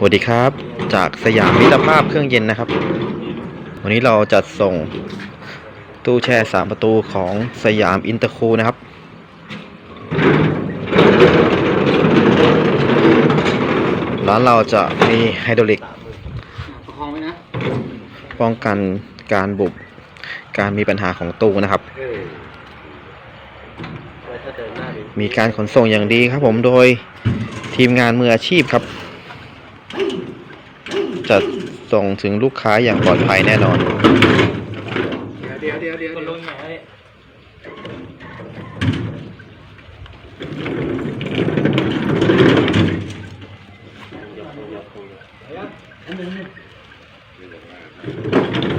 สวัสดีครับ จากสยามมิตรภาพเครื่องเย็นนะครับ วันนี้เราจะส่งตู้แช่สามประตูของสยามอินเตอร์คูลนะครับ ร้านเราจะมีไฮดรอลิกประคองไว้นะป้องกันการบุบการมีปัญหาของตู้นะครับเออไว้ถ้าเดินหน้าดีมีการขนส่งอย่างดีครับผมโดยทีมงานมืออาชีพครับ จะส่งถึงลูกค้าอย่างปลอดภัยแน่นอน เดี๋ยวเดี๋ยวเดี๋ยวคนเดี๋ลยวงอย่างนี้